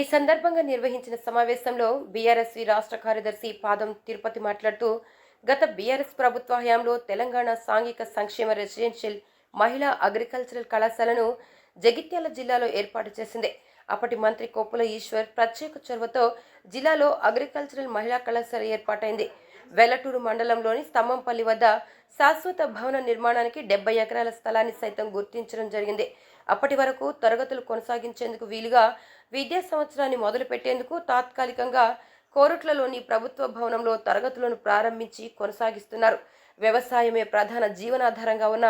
ఈ సందర్భంగా నిర్వహించిన సమావేశంలో బీఆర్ఎస్వి రాష్ట్ర కార్యదర్శి పాదం తిరుపతి మాట్లాడుతూ గత బీఆర్ఎస్ ప్రభుత్వ హయాంలో తెలంగాణ సాంఘిక సంక్షేమ రెసిడెన్షియల్ మహిళా అగ్రికల్చరల్ కళాశాలను జగిత్యాల జిల్లాలో ఏర్పాటు చేసింది. అప్పటి మంత్రి కొప్పుల ఈశ్వర్ ప్రత్యేక చొరవతో జిల్లాలో అగ్రికల్చరల్ మహిళా కళాశాల ఏర్పాటైంది. వెల్లటూరు మండలంలోని స్తంభంపల్లి వద్ద శాశ్వత భవన నిర్మాణానికి డెబ్బై ఎకరాల స్థలాన్ని సైతం గుర్తించడం జరిగింది. అప్పటి వరకు తరగతులు కొనసాగించేందుకు వీలుగా విద్యా సంవత్సరాన్ని మొదలుపెట్టేందుకు తాత్కాలికంగా కోరుట్లలోని ప్రభుత్వ భవనంలో తరగతులను ప్రారంభించి కొనసాగిస్తున్నారు. వ్యవసాయమే ప్రధాన జీవనాధారంగా ఉన్న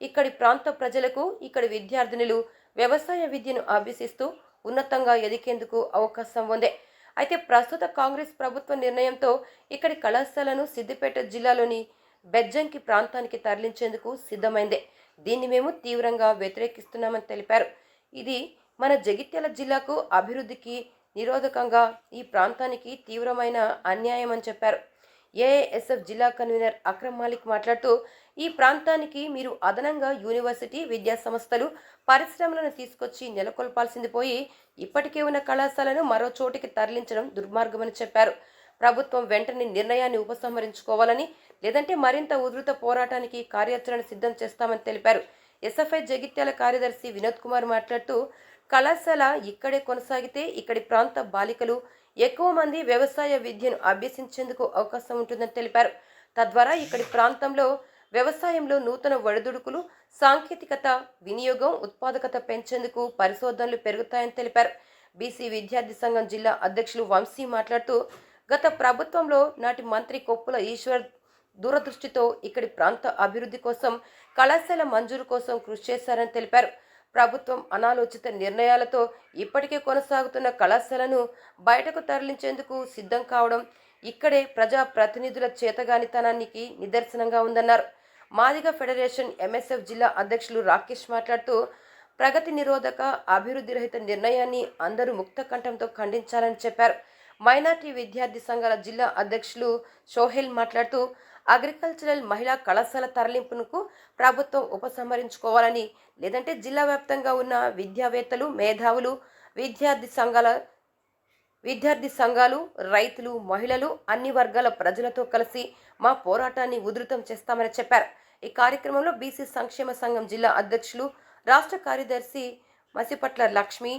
ఇక్కడి ప్రాంత ప్రజలకు ఇక్కడి విద్యార్థినులు వ్యవసాయ విద్యను అభ్యసిస్తూ ఉన్నతంగా ఎదికేందుకు అవకాశం ఉంది. అయితే ప్రస్తుత కాంగ్రెస్ ప్రభుత్వ నిర్ణయంతో ఇక్కడి కళాశాలను సిద్దిపేట జిల్లాలోని బెజ్జంకి ప్రాంతానికి తరలించేందుకు సిద్ధమైంది. దీన్ని మేము తీవ్రంగా వ్యతిరేకిస్తున్నామని తెలిపారు. ఇది మన జగిత్యాల జిల్లాకు అభివృద్ధికి నిరోధకంగా ఈ ప్రాంతానికి తీవ్రమైన అన్యాయం అని చెప్పారు. ఏఎస్ఎఫ్ జిల్లా కన్వీనర్ అక్రమ్ మాలిక్ మాట్లాడుతూ ఈ ప్రాంతానికి మీరు అదనంగా యూనివర్సిటీ విద్యా సంస్థలు పరిశ్రమలను తీసుకొచ్చి నెలకొల్పాల్సింది పోయి ఇప్పటికే ఉన్న కళాశాలను మరో చోటికి తరలించడం దుర్మార్గమని చెప్పారు. ప్రభుత్వం వెంటనే నిర్ణయాన్ని ఉపసంహరించుకోవాలని లేదంటే మరింత ఉధృత పోరాటానికి కార్యాచరణ సిద్ధం చేస్తామని తెలిపారు. ఎస్ఎఫ్ఐ జగిత్యాల కార్యదర్శి వినోద్ కుమార్ మాట్లాడుతూ కళాశాల ఇక్కడే కొనసాగితే ఇక్కడి ప్రాంత బాలికలు ఎక్కువ మంది వ్యవసాయ విద్యను అభ్యసించేందుకు అవకాశం ఉంటుందని తెలిపారు. తద్వారా ఇక్కడి ప్రాంతంలో వ్యవసాయంలో నూతన ఒడిదుడుకులు సాంకేతికత వినియోగం ఉత్పాదకత పెంచేందుకు పరిశోధనలు పెరుగుతాయని తెలిపారు. బీసీ విద్యార్థి సంఘం జిల్లా అధ్యక్షులు వంశీ మాట్లాడుతూ గత ప్రభుత్వంలో నాటి మంత్రి కొప్పుల ఈశ్వర్ దూరదృష్టితో ఇక్కడి ప్రాంత అభివృద్ధి కోసం కళాశాల మంజూరు కోసం కృషి చేశారని తెలిపారు. ప్రభుత్వం అనాలోచిత నిర్ణయాలతో ఇప్పటికే కొనసాగుతున్న కళాశాలను బయటకు తరలించేందుకు సిద్ధం కావడం ఇక్కడే ప్రజా ప్రతినిధుల చేతగానితనానికి నిదర్శనంగా ఉందన్నారు. మాదిగ ఫెడరేషన్ ఎంఎస్ఎఫ్ జిల్లా అధ్యక్షులు రాకేష్ మాట్లాడుతూ ప్రగతి నిరోధక అభివృద్ధి రహిత నిర్ణయాన్ని అందరూ ముక్త కంఠంతో ఖండించాలని చెప్పారు. మైనార్టీ విద్యార్థి సంఘాల జిల్లా అధ్యక్షులు షోహెల్ మాట్లాడుతూ అగ్రికల్చరల్ మహిళా కళాశాల తరలింపునకు ప్రభుత్వం ఉపసంహరించుకోవాలని లేదంటే జిల్లా వ్యాప్తంగా ఉన్న విద్యావేత్తలు మేధావులు విద్యార్థి సంఘాల విద్యార్థి సంఘాలు రైతులు మహిళలు అన్ని వర్గాల ప్రజలతో కలిసి మా పోరాటాన్ని ఉధృతం చేస్తామని చెప్పారు. ఈ కార్యక్రమంలో బీసీ సంక్షేమ సంఘం జిల్లా అధ్యక్షులు రాష్ట్ర కార్యదర్శి మసిపట్ల లక్ష్మి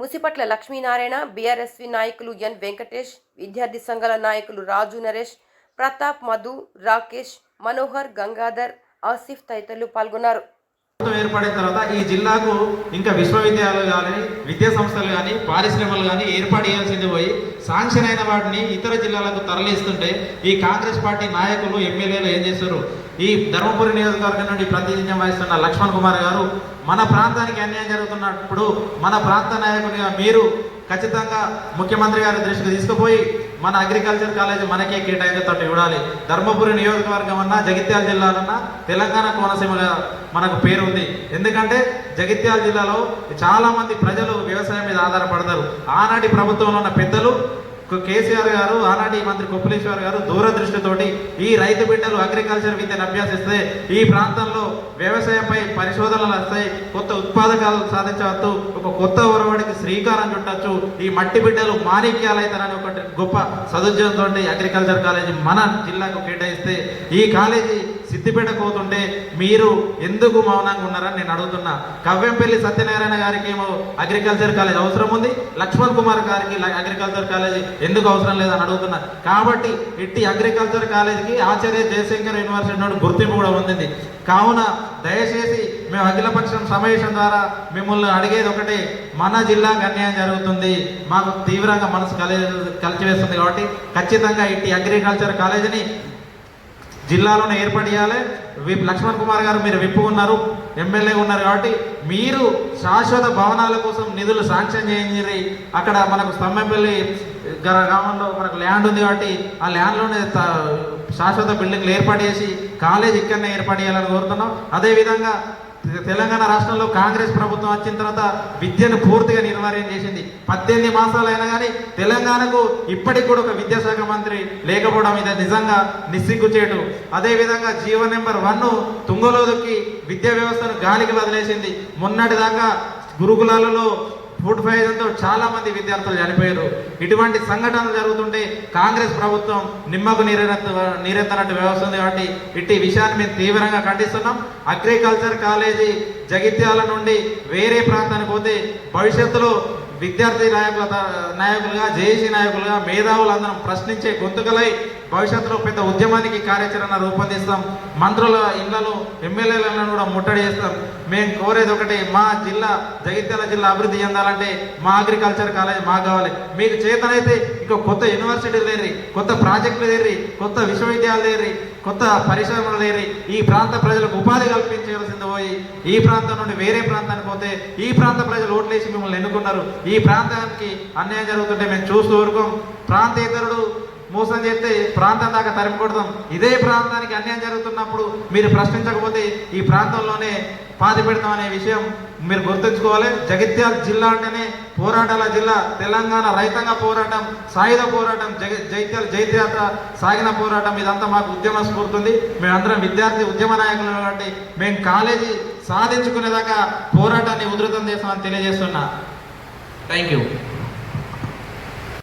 ముసిపట్ల లక్ష్మీనారాయణ బీఆర్ఎస్వి నాయకులు ఎన్ వెంకటేష్ విద్యార్థి సంఘాల నాయకులు రాజు నరేష్ ప్రతాప్ మధు రాకేష్ మనోహర్ గంగాధర్ ఆసిఫ్ తదితరులు పాల్గొన్నారు. ఏర్పడిన తర్వాత ఈ జిల్లాకు ఇంకా విశ్వవిద్యాలయాలు కానీ విద్యా సంస్థలు కానీ పారిశ్రమలు కానీ ఏర్పాటు చేయాల్సింది పోయి శాంక్షన్ అయిన వాటిని ఇతర జిల్లాలకు తరలిస్తుంటే ఈ కాంగ్రెస్ పార్టీ నాయకులు ఎమ్మెల్యేలు ఏం చేస్తారు ఈ ధర్మపురి నియోజకవర్గం నుండి ప్రాతినిధ్యం వహిస్తున్న లక్ష్మణ్ కుమార్ గారు మన ప్రాంతానికి అన్యాయం జరుగుతున్నప్పుడు మన ప్రాంత నాయకునిగా మీరు ఖచ్చితంగా ముఖ్యమంత్రి గారి దృష్టికి తీసుకుపోయి మన అగ్రికల్చర్ కాలేజ్ మనకే కేటాయించేటట్టు ఇవ్వాలి. ధర్మపురి నియోజకవర్గం అన్నా జగిత్యాల జిల్లాలన్నా తెలంగాణ కోనసీమగా మనకు పేరు ఉంది ఎందుకంటే జగిత్యాల జిల్లాలో చాలామంది ప్రజలు వ్యవసాయం మీద ఆధారపడతారు. ఆనాటి ప్రభుత్వంలో ఉన్న పెద్దలు కేసీఆర్ గారు ఆనాటి మంత్రి కొప్పులేశ్వర్ గారు దూరదృష్టితోటి ఈ రైతు బిడ్డలు అగ్రికల్చర్ విద్యను అభ్యసిస్తే ఈ ప్రాంతంలో వ్యవసాయంపై పరిశోధనలు వస్తాయి కొత్త ఉత్పాదకాలు సాధించవచ్చు ఒక కొత్త ఒరవడికి శ్రీకారం చుట్టచ్చు ఈ మట్టి బిడ్డలు మాణిక్యాలైతారని ఒకటి గొప్ప సదుద్యంతో అగ్రికల్చర్ కాలేజీ మన జిల్లాకు కేటాయిస్తే ఈ కాలేజీ సిద్దిపేట పోతుంటే మీరు ఎందుకు మౌనంగా ఉన్నారని నేను అడుగుతున్నా. కవ్వెంపల్లి సత్యనారాయణ గారికి ఏమో అగ్రికల్చర్ కాలేజ్ అవసరం ఉంది. లక్ష్మణ్ కుమార్ గారికి అగ్రికల్చర్ కాలేజ్ ఎందుకు అవసరం లేదని అడుగుతున్నా. కాబట్టి ఇట్టి అగ్రికల్చర్ కాలేజీకి ఆచార్య జయశంకర్ యూనివర్సిటీ నుండి గుర్తింపు కూడా ఉంది కావున దయచేసి మేము అఖిలపక్షం సమావేశం ద్వారా మిమ్మల్ని అడిగేది ఒకటే మన జిల్లాకు అన్యాయం జరుగుతుంది. మాకు తీవ్రంగా మనసు కలి కలిచివేస్తుంది కాబట్టి ఖచ్చితంగా ఇట్టి అగ్రికల్చర్ కాలేజీని జిల్లాలోనే ఏర్పాటు చేయాలి. విప్ లక్ష్మణ్ కుమార్ గారు మీరు విప్పు ఉన్నారు ఎమ్మెల్యే ఉన్నారు కాబట్టి మీరు శాశ్వత భవనాల కోసం నిధులు శాంక్షన్ చేయండి. అక్కడ మనకు స్తంభంపల్లి గ్రామంలో మనకు ల్యాండ్ ఉంది కాబట్టి ఆ ల్యాండ్లోనే శాశ్వత బిల్డింగ్లు ఏర్పాటు చేసి కాలేజ్ ఇక్కడనే ఏర్పాటు చేయాలని కోరుతున్నాం. అదేవిధంగా తెలంగాణ రాష్ట్రంలో కాంగ్రెస్ ప్రభుత్వం వచ్చిన తర్వాత విద్యను పూర్తిగా నిర్వహణ చేసింది. పద్దెనిమిది మాసాలు అయినా కానీ తెలంగాణకు ఇప్పటికి కూడా ఒక విద్యాశాఖ మంత్రి లేకపోవడం ఇది నిజంగా నిస్సిగ్గుచేటు. అదేవిధంగా జీవో నెంబర్ వన్ తుంగలో దొక్కి విద్యా వ్యవస్థను గాలికి వదిలేసింది. మొన్నటిదాకా గురుకులాలలో ఫుడ్ పాయిజన్తో చాలా మంది విద్యార్థులు చనిపోయారు. ఇటువంటి సంఘటనలు జరుగుతుంటే కాంగ్రెస్ ప్రభుత్వం నిమ్మకు నీరెత్త నీరెత్తనట్టు వ్యవస్థ ఉంది కాబట్టి ఇట్టి విషయాన్ని మేము తీవ్రంగా ఖండిస్తున్నాం. అగ్రికల్చర్ కాలేజీ జగిత్యాల నుండి వేరే ప్రాంతానికి పోతే భవిష్యత్తులో విద్యార్థి నాయకుల నాయకులుగా జేఏసీ నాయకులుగా మేధావులందరం ప్రశ్నించే గొంతుకలై భవిష్యత్తులో పెద్ద ఉద్యమానికి కార్యాచరణ రూపొందిస్తాం. మంత్రుల ఇళ్ళలో ఎమ్మెల్యేలను కూడా ముట్టడి చేస్తాం. మేము కోరేది ఒకటి మా జిల్లా జగిత్యాల జిల్లా అభివృద్ధి చెందాలంటే మా అగ్రికల్చర్ కాలేజ్ మాకు కావాలి. మీకు చేతనైతే ఇంకో కొత్త యూనివర్సిటీలు లేరి కొత్త ప్రాజెక్టులు లేరి కొత్త విశ్వవిద్యాలయాలు లేరి కొత్త పరిశ్రమలు లేరి ఈ ప్రాంత ప్రజలకు ఉపాధి కల్పించాల్సింది పోయి ఈ ప్రాంతం నుండి వేరే ప్రాంతానికి పోతే ఈ ప్రాంత ప్రజలు ఓట్లేసి మిమ్మల్ని ఎన్నుకున్నారు. ఈ ప్రాంతానికి అన్యాయం జరుగుతుంటే మేము చూస్తూ ఊరుకోం. ప్రాంతేతరుడు మోసం చేస్తే ప్రాంతం దాకా తరిమి కొడతాం ఇదే ప్రాంతానికి అన్యాయం జరుగుతున్నప్పుడు మీరు ప్రశ్నించకపోతే ఈ ప్రాంతంలోనే పాతి పెడతాం అనే విషయం మీరు గుర్తుంచుకోవాలి. జగిత్యాల జిల్లా అంటేనే పోరాటాల జిల్లా. తెలంగాణ రైతాంగ పోరాటం సాయుధ పోరాటం జగ జైత్యాల జైత్యాత్ర సాగిన పోరాటం ఇదంతా మాకు ఉద్యమ స్ఫూర్తుంది. మేమందరం విద్యార్థి ఉద్యమ నాయకులు కాబట్టి మేము కాలేజీ సాధించుకునేదాకా పోరాటాన్ని ఉధృతం చేస్తామని తెలియజేస్తున్నా. Thank you